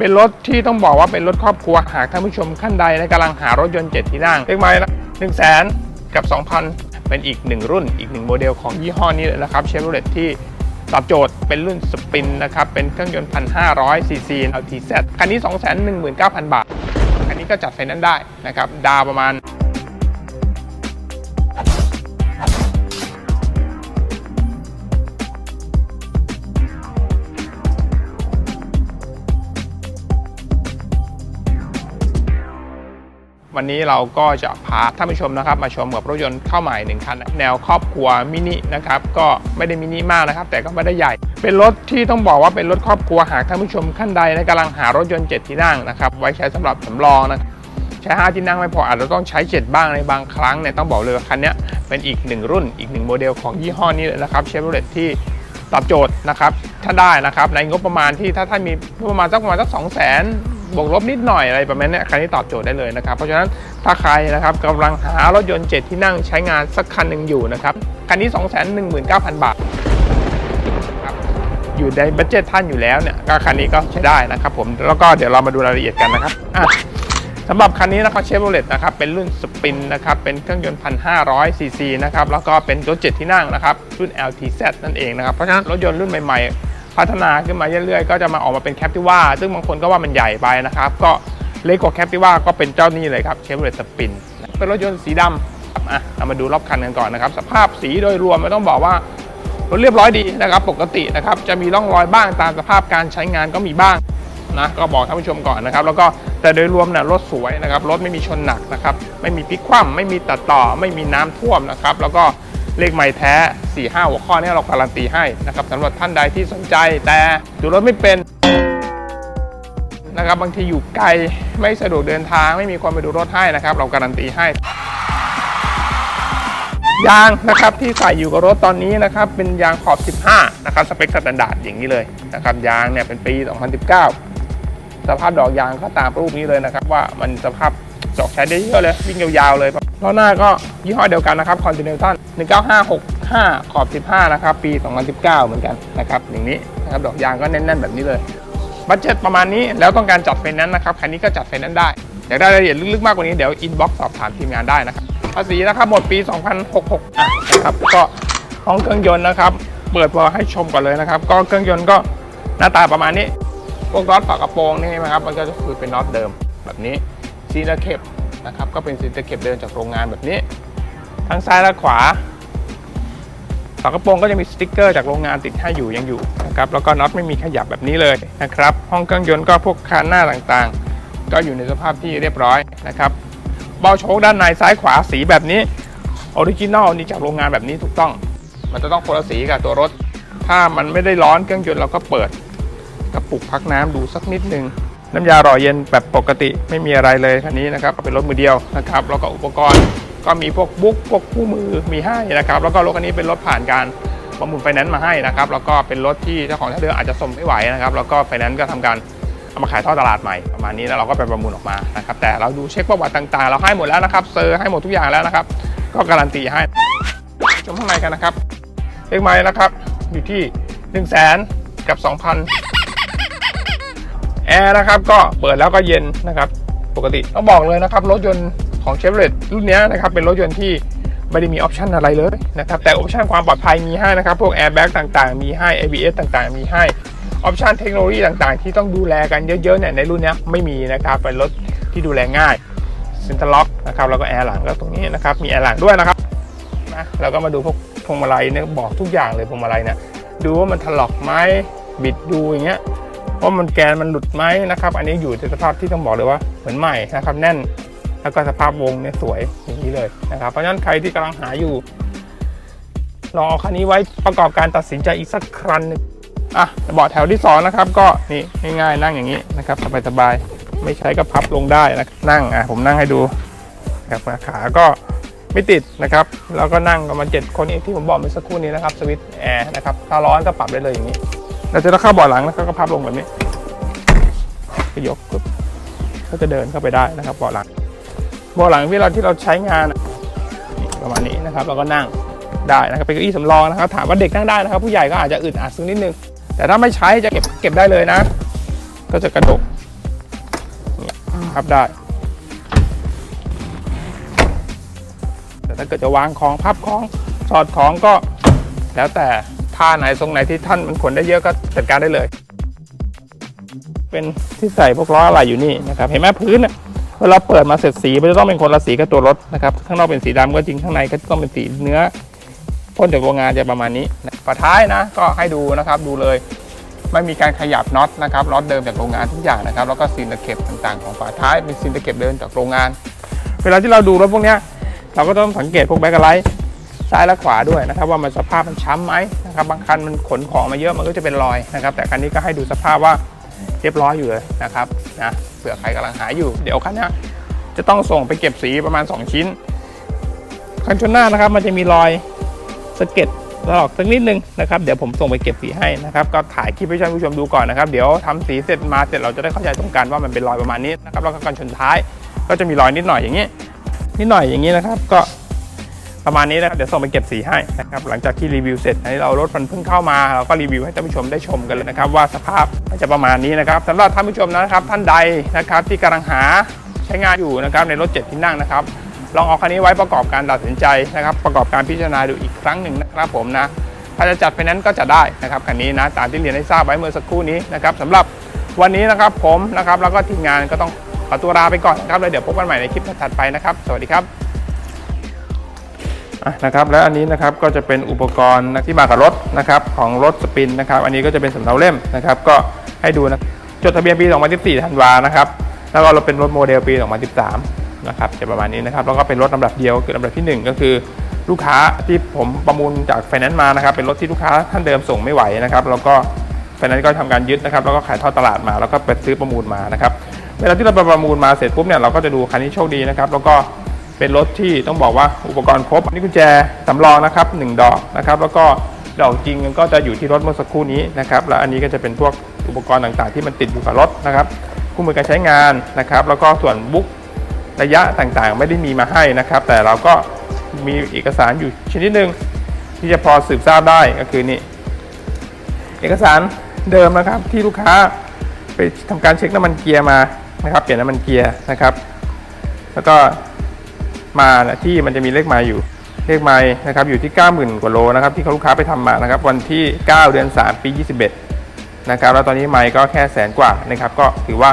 เป็นรถที่ต้องบอกว่าเป็นรถครอบครัวหากท่านผู้ชมขั้นใดนะกำลังหารถยนต์ 7 ที่นั่งเลขไม้ละหนึ่งแสนกับ 2,000 เป็นอีกหนึ่งรุ่นอีกหนึ่งโมเดลของยี่ห้อนี้เลยนะครับเชฟโรเลตที่ตอบโจทย์เป็นรุ่นสปินนะครับ เป็นเครื่องยนต์1,500ซีซี LTZ คันนี้ 219,000 บาท คันนี้ก็จัดไฟแนนซ์ได้นะครับ ดาวประมาณ วันนี้เราก็จะพาท่านผู้ชมนะครับ มาชมกับรถยนต์เข้าใหม่หนึ่งคัน แนวครอบครัวมินินะครับก็ไม่ได้มินิมากนะครับ แต่ก็ไม่ได้ใหญ่ เป็นรถที่ต้องบอกว่าเป็นรถครอบครัวหากท่านผู้ชมขั้นใดนะกำลังหารถยนต์7ที่นั่งนะครับไว้ใช้สำหรับสำรองนะใช้5ที่นั่งไม่พออาจจะต้องใช้ 7 บ้างในบางครั้งเนี่ยต้องบอกเลยว่าคันนี้เป็นอีกหนึ่งรุ่นอีกหนึ่งโมเดลของยี่ห้อนี้เลยนะครับเชฟโรเลตที่ตอบโจทย์นะครับถ้าได้นะครับในงบประมาณที่ถ้าท่านมีงบประมาณสักประมาณสักสองแสน บวกลบนิดหน่อยอะไรประมาณนี้คันนี้ตอบโจทย์ได้เลยนะครับ เพราะฉะนั้นถ้าใครนะครับกำลังหารถยนต์ 7 ที่นั่งใช้งานสักคันหนึ่งอยู่นะครับ คันนี้ 2 1 9 0 0 0 บาทครับอยู่ในบัตเจ็ตท่านอยู่แล้วเนี่ยก็คันนี้ก็ใช้ได้นะครับผมแล้วก็เดี๋ยวเรามาดูรายละเอียดกันนะครับอะสำหรับคันนี้นะครับเชฟโรเลตนะครับเป็นรุ่นสปินนะครับเป็นเครื่องยนต์1,500ซีซีนะครับแล้วก็เป็นรถ7ที่นั่งนะครับรุ่น LTZ นั่นเองนะครับเพราะฉะนั้นรถยนต์รุ่นใหม่ๆ พัฒนาขึ้นมาเรื่อยๆ ก็จะมาออกมาเป็นแคปติว่าซึ่งบางคนก็ว่ามันใหญ่ไปนะครับ ก็เล็กกว่าแคปติว่าก็เป็นเจ้านี้เลยครับเชฟโรเลตสปินเป็นรถยนต์สีดำครับอะเรามาดูรอบคันกันก่อนนะครับ สภาพสีโดยรวมไม่ต้องบอกว่ารถเรียบร้อยดีนะครับ ปกตินะครับจะมีร่องรอยบ้างตามสภาพการใช้งานก็มีบ้างนะก็บอกท่านผู้ชมก่อนนะครับ แล้วก็แต่โดยรวมนะรถสวยนะครับรถไม่มีชนหนักนะครับ ไม่มีพลิกคว่ำไม่มีตัดต่อ ไม่มีน้ำท่วมนะครับ แล้วก็ เลขไม่แท้ 4 5 หัวข้อนี้เราการันตีให้นะครับสำหรับท่านใดที่สนใจแต่ดูรถไม่เป็นนะครับบางทีอยู่ไกลไม่สะดวกเดินทางไม่มีคนไปดูรถให้นะครับ เราการันตีให้ยางนะครับที่ใส่อยู่กับรถตอนนี้นะครับเป็นยางขอบ 15 นะครับสเปคสแตนดาร์ดอย่างนี้เลยนะครับยางเนี่ยเป็นปี 2019 สภาพดอกยางก็ตามรูปนี้เลยนะครับ ว่ามันสภาพดอกใช้ได้เยอะเลยวิ่งยาวๆเลย ล้อหน้าก็ยี่ห้อเดียวกันนะครับ Continental 19565 ขอบ 15 นะครับ ปี 2019 เหมือนกันนะครับอย่างนี้นะครับดอกยางก็แน่น ๆ แบบนี้เลยบัตเจ็ตประมาณนี้แล้วต้องการจัดไฟแนนซ์นะครับคันนี้ก็จัดไฟแนนซ์ได้อยากได้รายละเอียดลึกๆมากกว่านี้เดี๋ยวอินบ็อกซ์สอบถามทีมงานได้นะครับภาษีนะครับหมดปี 2066อะนะครับก็ห้องเครื่องยนต์นะครับ เปิดมาให้ชมก่อนเลยนะครับ ก็เครื่องยนต์ก็หน้าตาประมาณนี้พวกน็อตฝากระโปรงนี่นะครับมันก็จะคือเป็นน็อตเดิมแบบนี้ซีนเข็บ นะครับ ก็เป็นซีนเข็บเดิมจากโรงงานแบบนี้ ทั้งซ้ายและขวาฝากระโปรงก็จะมีสติกเกอร์จากโรงงานติดให้อยู่ยังอยู่นะครับ แล้วก็น็อตไม่มีขยับแบบนี้เลยนะครับ ห้องเครื่องยนต์ก็พวกคานหน้าต่างๆ ก็อยู่ในสภาพที่เรียบร้อยนะครับเบาโชคด้านในซ้ายขวาสีแบบนี้ออริจินอลนี่จากโรงงานแบบนี้ถูกต้อง มันจะต้องคนละสีกับตัวรถ ถ้ามันไม่ได้ร้อนเครื่องยนต์เราก็เปิดกระปุกพักน้ำดูสักนิดนึง น้ำยาหล่อเย็นแบบปกติไม่มีอะไรเลยคันนี้นะครับเป็นรถมือเดียวนะครับแล้วก็อุปกรณ์ก็มีพวกบุ๊กพวกคู่มือมีให้นะครับแล้วก็รถคันนี้เป็นรถผ่านการประมูลไฟแนนซ์มาให้นะครับแล้วก็เป็นรถที่เจ้าของท่าเรืออาจจะส่งไม่ไหวนะครับแล้วก็ไฟแนนซ์ก็ทำการเอามาขายทอดตลาดใหม่ประมาณนี้แล้วเราก็ไปประมูลออกมานะครับแต่เราดูเช็คประวัติต่างๆ เราให้หมดแล้วนะครับเซอร์ให้หมดทุกอย่างแล้วนะครับ ก็การันตีให้ชมข้างในกันนะครับเลขไม้นะครับอยู่ที่1นึ่งแสนกับ2,000 แอร์นะครับก็เปิดแล้วก็เย็นนะครับปกติต้องบอกเลยนะครับรถยนต์ของเชฟโรเลตรุ่นนี้นะครับเป็นรถยนต์ที่ไม่ได้มีออปชันอะไรเลยนะครับแต่ออปชันความปลอดภัยมีให้นะครับพวกแอร์แบ็กต่างๆ มีให้ ABS ต่างๆ มีให้ออปชันเทคโนโลยีต่างๆ ที่ต้องดูแลกันเยอะๆเนี่ยในรุ่นนี้ไม่มีนะครับเป็นรถที่ดูแลง่ายเซ็นทรัลล็อกนะครับแล้วก็แอร์หลังก็ตรงนี้นะครับมีแอร์หลังด้วยนะครับนะเราก็มาดูพวกพวงมาลัยเนี่ยบอกทุกอย่างเลยพวงมาลัยเนี่ยดูว่ามันถลอกไหมบิดดูอย่างเงี้ย ว่ามันแกนมันหลุดไหมนะครับ อันนี้อยู่ในสภาพที่ต้องบอกเลยว่าเหมือนใหม่นะครับ แน่นแล้วก็สภาพวงเนี่ยสวยอย่างนี้เลยนะครับเพราะฉะนั้นใครที่กำลังหาอยู่ลองเอาคันนี้ไว้ประกอบการตัดสินใจอีกสักครั้งหนึงอะเบาะแถวที่สองนะครับก็นี่ง่ายๆนั่งอย่างนี้นะครับสบายๆไม่ใช้ก็พับลงได้นะนั่งอะผมนั่งให้ดูนะครับขาก็ไม่ติดนะครับ แล้วก็นั่งประมาณเจ็ดคนนี้ที่ผมบอกเมื่อสักครู่นี้นะครับสวิตช์แอร์นะครับถ้าร้อนก็ปรับได้เลยอย่างนี้ เราจะเข้าบาะหลังแล้วก็พับลงแบบนี้ก็ยกปุ๊บก็จะเดินเข้าไปได้นะครับบาะหลังบาะหลังที่เราที่เราใช้งานประมาณนี้นะครับเราก็นั่งได้นะครับเป็นเก้าอี้สำรองนะครับ ถามว่าเด็กนั่งได้นะครับ ผู้ใหญ่ก็อาจจะอึดอัดสักนิดนึง แต่ถ้าไม่ใช้จะเก็บเก็บได้เลยนะ ก็จะกระดกพับได้ แต่ถ้าเกิดจะวางของพับของสอดของก็แล้วแต่ ท่าไหนทรงไหนที่ท่านมันขนได้เยอะก็จัดการได้เลย เป็นที่ใส่พวกล้ออะไรอยู่นี่นะครับเห็นไหมพื้นน่ะเวลาเปิดมาเสร็จสีมันจะต้องเป็นคนละสีกับตัวรถนะครับข้างนอกเป็นสีดำก็จริงข้างในก็ต้องเป็นสีเนื้อพ่นจากโรงงานจะประมาณนี้ฝาท้ายนะ ก็ให้ดูนะครับดูเลยไม่มีการขยับน็อตนะครับน็อตเดิมจากโรงงานทุกอย่างนะครับ แล้วก็ซีนตะเข็บต่างๆของฝาท้ายเป็นซีนตะเข็บเดิมจากโรงงาน เวลาที่เราดูรถพวกนี้เราก็ต้องสังเกตพวกแบ็คไลท์ ซ้ายและขวาด้วยนะครับว่ามันสภาพมันช้ำไหมนะครับบางคันมันขนของมาเยอะมันก็จะเป็นรอยนะครับ แต่คันนี้ก็ให้ดูสภาพว่าเรียบร้อยอยู่เลยนะครับนะเผื่อใครกำลังหาอยู่เดี๋ยวคันนี้จะต้องส่งไปเก็บสีประมาณ 2 ชิ้น คันชนหน้านะครับ มันจะมีรอยสะเก็ดตลอกสักนิดนึงนะครับเดี๋ยวผมส่งไปเก็บสีให้นะครับก็ถ่ายคลิปให้ท่านผู้ชมดูก่อนนะครับ เดี๋ยวทำสีเสร็จมาเสร็จเราจะได้เข้าใจตรงกันว่ามันเป็นรอยประมาณนี้นะครับแล้วก็กันชนท้ายก็จะมีรอยนิดหน่อยอย่างนี้นิดหน่อยอย่างนี้นะครับ ก็ ประมาณนี้นะครับเดี๋ยวส่งไปเก็บสีให้นะครับหลังจากที่รีวิวเสร็จอันนี้เรารถมันเพิ่งเข้ามาเราก็รีวิวให้ท่านผู้ชมได้ชมกันเลยนะครับ ว่าสภาพมันจะประมาณนี้นะครับสำหรับท่านผู้ชมนะครับ ท่านใดนะครับที่กำลังหาใช้งานอยู่นะครับในรถเจ็ดที่นั่งนะครับลองเอาคันนี้ไว้ประกอบการตัดสินใจนะครับ ประกอบการพิจารณาดูอีกครั้งหนึ่งนะครับผมนะถ้าจะจัดไฟแนนซ์ก็จะได้นะครับคันนี้นะตามที่เรียนให้ทราบไว้เมื่อสักครู่นี้นะครับสำหรับวันนี้นะครับผมนะครับแล้วก็ทีมงานก็ต้องขอตัวลาไปก่อนนะครับแล้วเดี๋ยวพบกันใหม่ในคลิปถัดไปนะครับ สวัสดีครับ นะครับและอันนี้นะครับก็จะเป็นอุปกรณ์ที่มากับรถนะครับของรถสปินนะครับอันนี้ก็จะเป็นสำเนาเล่มนะครับก็ให้ดูนะจดทะเบียนปี 2014ธันวานะครับแล้วก็เราเป็นรถโมเดลปี 2013นะครับจะประมาณนี้นะครับแล้วก็เป็นรถลำดับเดียวคือลำดับที่ 1 ก็คือลูกค้าที่ผมประมูลจากไฟแนนซ์มานะครับเป็นรถที่ลูกค้าท่านเดิมส่งไม่ไหวนะครับแล้วก็ไฟแนนซ์ก็ทำการยึดนะครับแล้วก็ขายทอดตลาดมาแล้วก็ไปซื้อประมูลมานะครับเวลาที่เราปประมูลมาเสร็จปุ๊บเนี่ยเราก็จะดูคันนี้โชคดีนะครับแล้วก็ เป็นรถที่ต้องบอกว่าอุปกรณ์ครบนี่กุญแจสำรองนะครับหนึ่งดอกนะครับ แล้วก็ดอกจริงก็จะอยู่ที่รถเมื่อสักครู่นี้นะครับ แล้วอันนี้ก็จะเป็นพวกอุปกรณ์ต่างๆ ที่มันติดอยู่กับรถนะครับคู่มือการใช้งานนะครับ แล้วก็ส่วนบุ๊กระยะต่างๆ ไม่ได้มีมาให้นะครับ แต่เราก็มีเอกสารอยู่ชนิดหนึ่งที่จะพอสืบทราบได้ก็คือนี่เอกสารเดิมนะครับที่ลูกค้าไปทำการเช็คน้ำมันเกียร์มานะครับ เปลี่ยนน้ำมันเกียร์นะครับ แล้วก็ มาที่มันจะมีเลขไมาอยู่ เลขไม้นะครับอยู่ที่ 90,000 กว่าโลนะครับที่เขาลูกค้าไปทำมานะครับวันที่ 9 เดือน 3 ปี 21 นะครับแล้วตอนนี้ไม้ก็แค่แสนกว่านะครับก็ถือว่า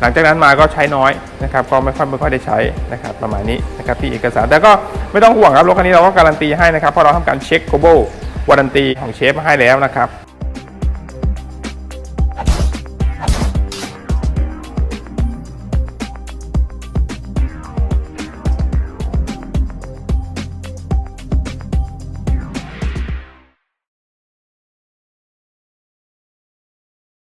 หลังจากนั้นมาก็ใช้น้อยนะครับก็ไม่ค่อยไม่ค่อยได้ใช้นะครับประมาณนี้นะครับที่เอกสารแต่ก็ไม่ต้องห่วงครับรถคันนี้เราก็การันตีให้นะครับเพราะเราทำการเช็ค global วารันตีของเชฟมาให้แล้วนะครับ